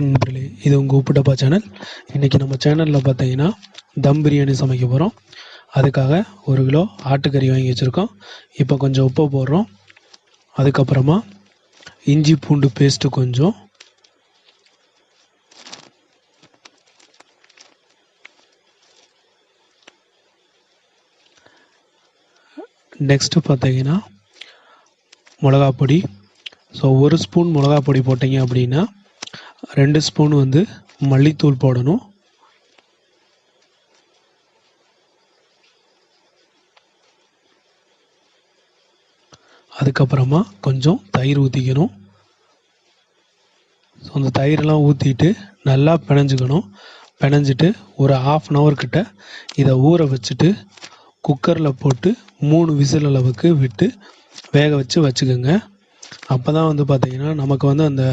நண்பர்களே இது உங்கள் உப்பு டப்பா சேனல். இன்றைக்கி நம்ம சேனலில் பார்த்தீங்கன்னா தம் பிரியாணி சமைக்க போகிறோம் அதுக்காக ஒரு கிலோ ஆட்டுக்கறி வாங்கி வச்சுருக்கோம். இப்போ கொஞ்சம் உப்பு போடுறோம். அதுக்கப்புறமா இஞ்சி பூண்டு பேஸ்ட்டு கொஞ்சம். நெக்ஸ்ட்டு பார்த்தீங்கன்னா மிளகா பொடி ஸோ ஒரு ஸ்பூன் மிளகா பொடி போட்டீங்க அப்படின்னா ரெண்டு ஸ்பூன் வந்து மல்லித்தூள் போடணும். அதுக்கப்புறமா கொஞ்சம் தயிர் ஊற்றிக்கணும் ஸோ அந்த தயிரெல்லாம் ஊற்றிட்டு நல்லா பிணைஞ்சிக்கணும். பிணைஞ்சிட்டு ஒரு ஆஃப் அன் ஹவர் கிட்ட இதை ஊற வச்சுட்டு குக்கரில் போட்டு மூணு விசில் அளவுக்கு விட்டு வேக வச்சு வச்சுக்கோங்க. அப்போ தான் வந்து பார்த்திங்கன்னா நமக்கு வந்து அந்த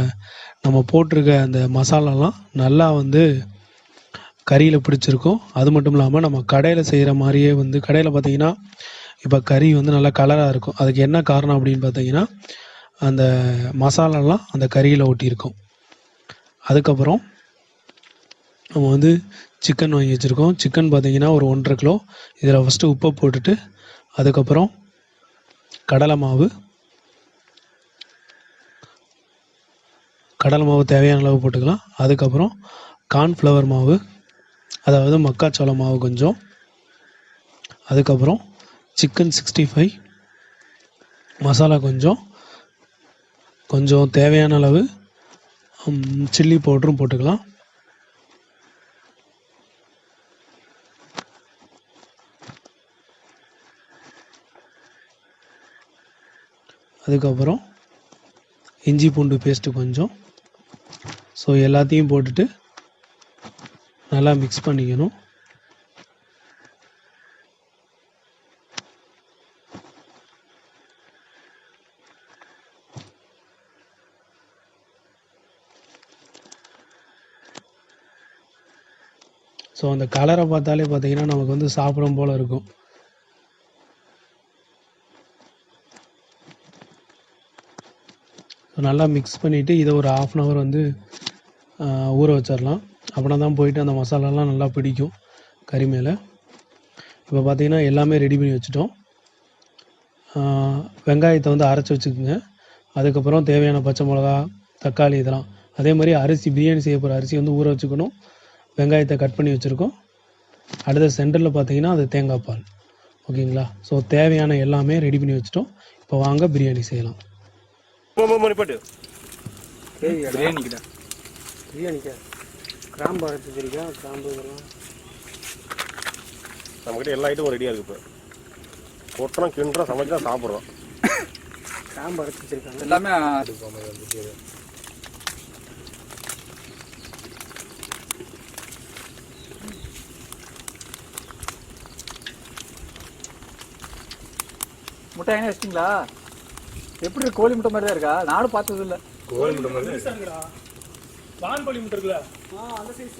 நம்ம போட்டிருக்க அந்த மசாலாலாம் நல்லா வந்து கறியில் பிடிச்சிருக்கும். அது மட்டும் இல்லாமல் நம்ம கடையில் செய்கிற மாதிரியே வந்து கடையில் பார்த்தீங்கன்னா இப்போ கறி வந்து நல்லா கலராக இருக்கும். அதுக்கு என்ன காரணம் அப்படின்னு பார்த்தீங்கன்னா அந்த மசாலாலாம் அந்த கறியில் ஒட்டியிருக்கும். அதுக்கப்புறம் நம்ம வந்து சிக்கன் வாங்கி வச்சுருக்கோம். சிக்கன் பார்த்திங்கன்னா ஒரு ஒன்றரை கிலோ. இதில் ஃபஸ்ட்டு உப்பை போட்டுட்டு அதுக்கப்புறம் கடலை மாவு கடலை மாவு தேவையான அளவு போட்டுக்கலாம். அதுக்கப்புறம் கார்ன்ஃப்ளவர் மாவு அதாவது மக்காச்சோள மாவு கொஞ்சம். அதுக்கப்புறம் சிக்கன் சிக்ஸ்டி ஃபைவ் மசாலா கொஞ்சம். கொஞ்சம் தேவையான அளவு சில்லி பவுடரும் போட்டுக்கலாம். அதுக்கப்புறம் இஞ்சி பூண்டு பேஸ்ட்டு கொஞ்சம். ஸோ எல்லாத்தையும் போட்டுட்டு நல்லா மிக்ஸ் பண்ணிக்கணும். ஸோ அந்த கலரை பார்த்தாலே பார்த்தீங்கன்னா நமக்கு வந்து சாப்பிடும் போல் இருக்கும். ஸோ நல்லா மிக்ஸ் பண்ணிவிட்டு இதை ஒரு ஆஃப் அன் ஹவர் வந்து ஊற வச்சிடலாம் அப்படின்னா தான் போயிட்டு அந்த மசாலாலாம் நல்லா பிடிக்கும் கறி மேலே. இப்போ பார்த்தீங்கன்னா எல்லாமே ரெடி பண்ணி வச்சுட்டோம். வெங்காயத்தை வந்து அரைச்சி வச்சுக்கோங்க. அதுக்கப்புறம் தேவையான பச்சை மிளகா தக்காளி இதெல்லாம். அதே மாதிரி அரிசி பிரியாணி செய்ய போகிற அரிசி வந்து ஊற வச்சுக்கணும். வெங்காயத்தை கட் பண்ணி வச்சுருக்கோம். அடுத்த சென்டரில் பார்த்தீங்கன்னா அது தேங்காய் பால். ஓகேங்களா? ஸோ தேவையான எல்லாமே ரெடி பண்ணி வச்சுட்டோம். இப்போ வாங்க பிரியாணி செய்யலாம். நிப்பாட்டு. பிரியாணிக்குடா பிரியாணிக்கா கிராம்பு அரைச்சி வச்சிருக்கா கிராம்பு இதெல்லாம். நம்மகிட்ட எல்லா ஐட்டமும் ரெடியாக இருக்கு இப்போ. கொட்டுறோம் கிண்டுறோம் சமைச்சா சாப்பிட்றோம் கிராம்பு அரைச்சி வச்சிருக்காங்க. எல்லாமே முட்டை என்ன வச்சிட்டீங்களா? எப்படி இருக்கு? கோழி முட்டை மாதிரி தான் இருக்கா? நானும் பார்த்தது இல்ல வான்கோழி முட்டை இருக்குல்ல?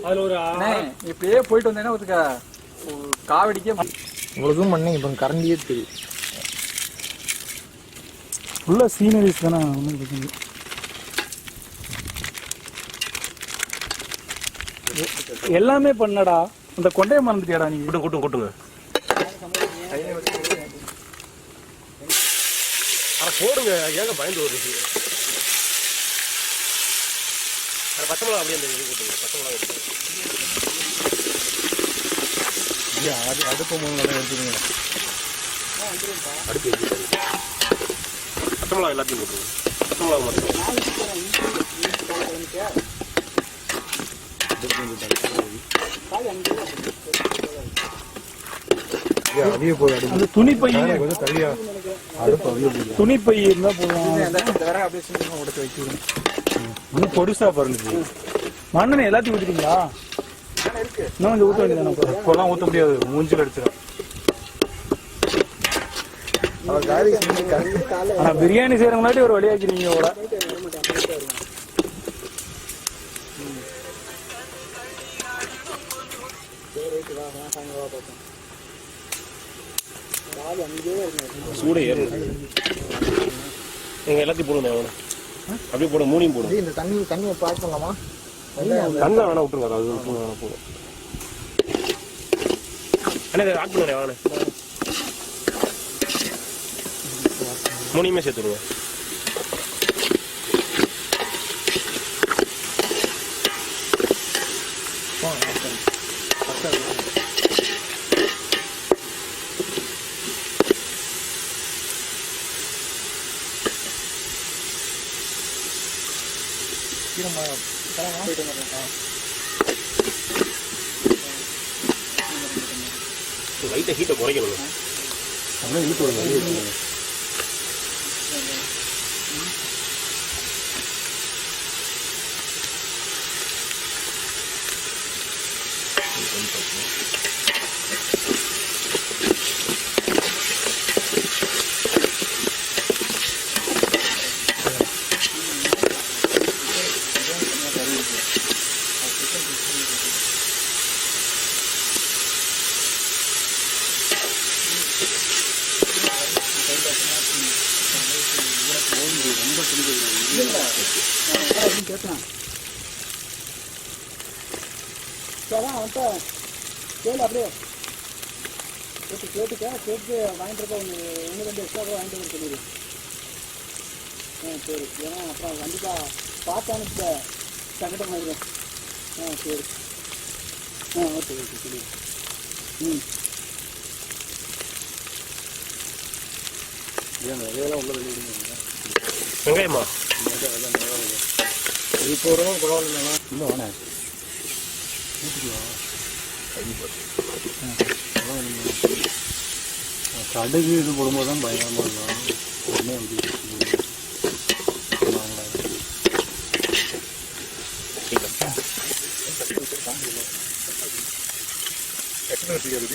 அதில் ஒரு அண்ணே, இப்படியே போயிட்டு வந்தேன்னா ஒருத்துக்க காவடிக்கே உங்களுக்கு பண்ணி இப்போ கரண்டியே தெரியும் உள்ள சீனரிஸ் தானே ஒன்றும் பிரச்சனை. எல்லாமே பண்ணடா. அந்த கொண்டைய மறந்துட்டியாடா நீ? கூட்டும் கூட்டும் கூட்டுங்க. போடுங்க. ஏங்க பயந்து அட பச்சை மிளகா அப்படியே அந்த இது கூட்டுங்க பச்சை மிளகா எடுத்துங்க. அது அடுப்பு மூணு எடுத்துக்கீங்க அடுப்பு எரியுது. பச்சை மிளகா எல்லாத்தையும் கூட்டுங்க பச்சை மிளகா மட்டும். அவிய போய் துணி பை கொஞ்சம் தள்ளியா? துணி பை இருந்தா போதும் அப்படியே உடச்சு வைக்கிறேன் இன்னும் பொடிசா பிறந்துச்சு மண்ணெண்ணெய் எல்லாத்தையும் ஊற்றிட்டீங்களா இன்னும் கொஞ்சம் ஊற்ற வேண்டியதானே இப்போலாம் ஊத்த முடியாது மூஞ்சில் அடிச்சிடும் ஆனா பிரியாணி செய்யற முன்னாடி ஒரு வழியாக்கிறீங்க கூட சூடே ஏறும் நீங்கள் எல்லாத்தையும் போடுங்க அவனை. அப்படியே போடுங்க மூணையும் போடுங்க. இந்த தண்ணி தண்ணியை பேக் பண்ணலாமா? தண்ணி வேணா விட்டுருங்க அது விட்டுருங்க போதும். அண்ணா இதை ஆட் பண்ணுறேன் வாங்கண்ணே மூணையுமே சேர்த்துருங்க லைட்டை ஹீட்டை குறைக்கணும். அப்படியே இழுத்து விடுங்க அதான் அவன்கிட்ட கேளு அப்படியே கேட்டு கேட்டுக்க கேட்டு வாங்கிட்டு இருக்க ஒன்று ஒன்று ரெண்டு எக்ஸ்ட்ரா கூட வாங்கிட்டு வர சொல்லிடு ஆ சரி. ஏன்னா அப்புறம் கண்டிப்பாக பார்த்து அனுப்பிட்ட சங்கடம் ஆகிடும் ஆ சரி ஆ ஓகே ஓகே. சரி ம். வெங்காயமா? இப்போ ஒரு பரவாயில்ல இல்லை வேணாம் கடுகு இது போடும்போது தான் பயங்கரமாக இருக்கும். உடனே அப்படி வந்து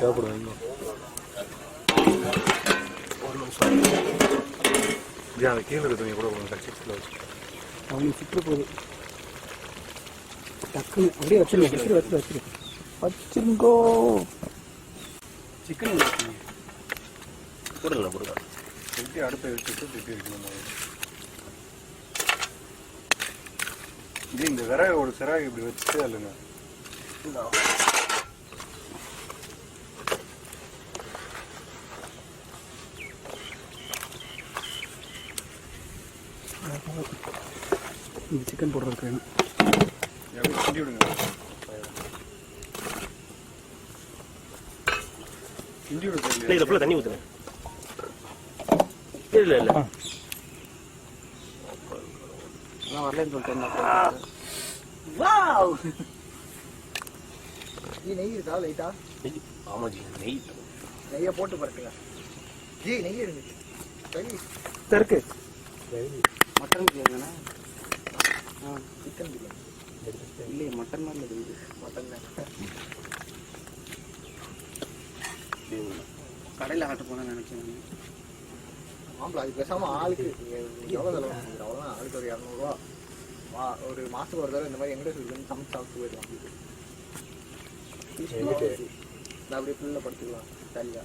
தேவைப்படுவாங்க அந்த கீழே இருக்கிற கூட கொஞ்சம் கட்சியில் வச்சு. சுற்று போகுது. டக்குன்னு அப்படியே வச்சிருங்க வச்சிரு வச்சிரு வச்சிரு வச்சிருங்கோ. சிக்கன் போடுங்க போடுங்க திருப்பி அடுப்பை வச்சுட்டு திருப்பி வைக்கணும். இது இந்த விறகு ஒரு சிறாக இப்படி வச்சுட்டு இல்லைங்க சிக்கன் போடுறதுக்கு. வேணும் இல்லை இதில் ஃபுல்லாக தண்ணி ஊற்றுங்க இல்ல இல்ல நான் வரலன்னு சொல்லிட்டேன் வாவ். ஜி நெய் இருக்கா லைட்டா? ஆமா ஜி நெய். நெய்யை போட்டு பறக்கல ஜி நெய் இருக்கு சரி மட்டன் ஆ சிக்கன் பிரியாணி இல்லையே மட்டன் மாதிரி இருக்குது மட்டன் கடையில் ஆர்டர் போன நினைச்சேன் ஆம்பளை அது பேசாம ஆளுக்கு. எவ்வளோ செலவு அவ்வளோதான் ஆளுக்கு ஒரு இரநூறுவா. வா ஒரு மாசத்துக்கு ஒரு தடவை இந்த மாதிரி எங்கே சொல்லி சமைச்சு சாப்பிட்டு போயிடலாம். நான் அப்படியே பிள்ளைல படுத்துக்கலாம் சரியா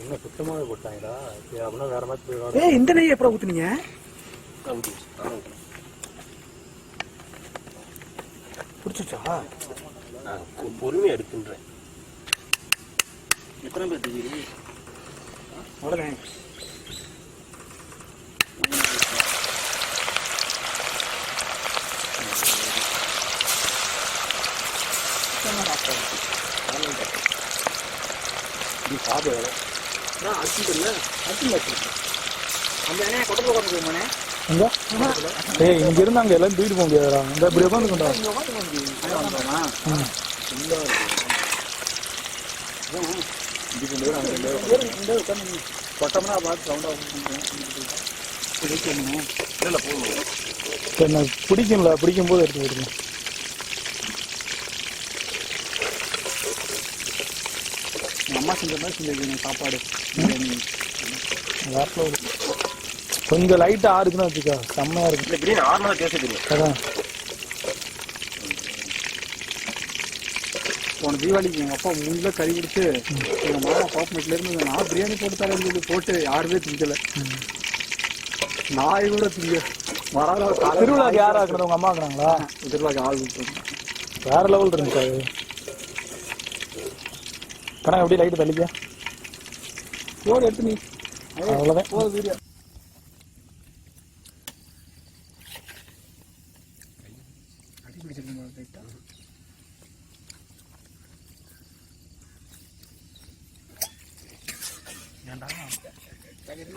என்ன சுத்தமாவே போட்டாங்கடா? சரி அப்படின்னா வேற மாதிரி போய் ஏய் இந்த நெய் எப்போ ஊத்துனீங்க பிடிச்சிச்சா பொறுமையா எடுத்துன்றேன் எத்தனை பேர் தெரியுது? அவ்வளோதான் நீ சாப்பிடு ஏய் இங்க இருந்து அங்க எல்லாம் தூக்கிட்டு போக முடியாதுடா. இந்த இப்படி உட்காந்துக்கோண்டா கொட்டம்னா பார்த்து சவுண்டாக என்ன பிடிக்கும்ல பிடிக்கும் போது எடுத்து போடுங்க அம்மா செஞ்ச மாதிரி செஞ்சிருக்கீங்க சாப்பாடு. level. கொஞ்சம் லைட்டா ஆறுக்குன்னு வச்சுக்கோ. செம்மையா இருக்கும் இல்ல பிரியாணி நார்மலா டேஸ்ட் தெரியும். அதான். போன தீபாவளிக்கு எங்க அப்பா மூணுல கறி கொடுத்து எங்க மாமா பாப்மெட்ல இருந்து நான் பிரியாணி போட்டு தரேன் சொல்லி போட்டு யாருமே திங்கல. நாய் கூட திங்க. வராத திருவிழாக்கு யார் ஆக்குறது? உங்க அம்மா ஆக்குறாங்களா? திருவிழாக்கு ஆள் வேற லெவல் இருந்துச்சு அது. கணக்கு எப்படி லைட்டு தள்ளிக்க? போடு எடுத்து நீ. அவ்வளவுதான். போது வீடியோ. தட்டு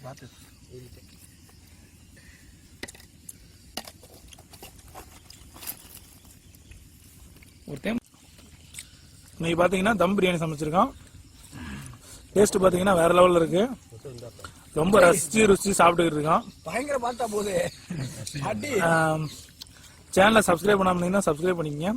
பார்த்து ஒரு டைம் இன்னைக்கு பார்த்தீங்கன்னா தம் பிரியாணி சமைச்சிருக்கோம் டேஸ்ட் பார்த்தீங்கன்னா வேறு லெவலில் இருக்குது ரொம்ப ரசிச்சு ருசிச்சு சாப்பிட்டுக்கிட்டு இருக்கோம். பயங்கர பார்த்தா போதே. சேனலை சப்ஸ்கிரைப் பண்ணாம இருந்தீங்கன்னா சப்ஸ்கிரைப் பண்ணிக்கங்க.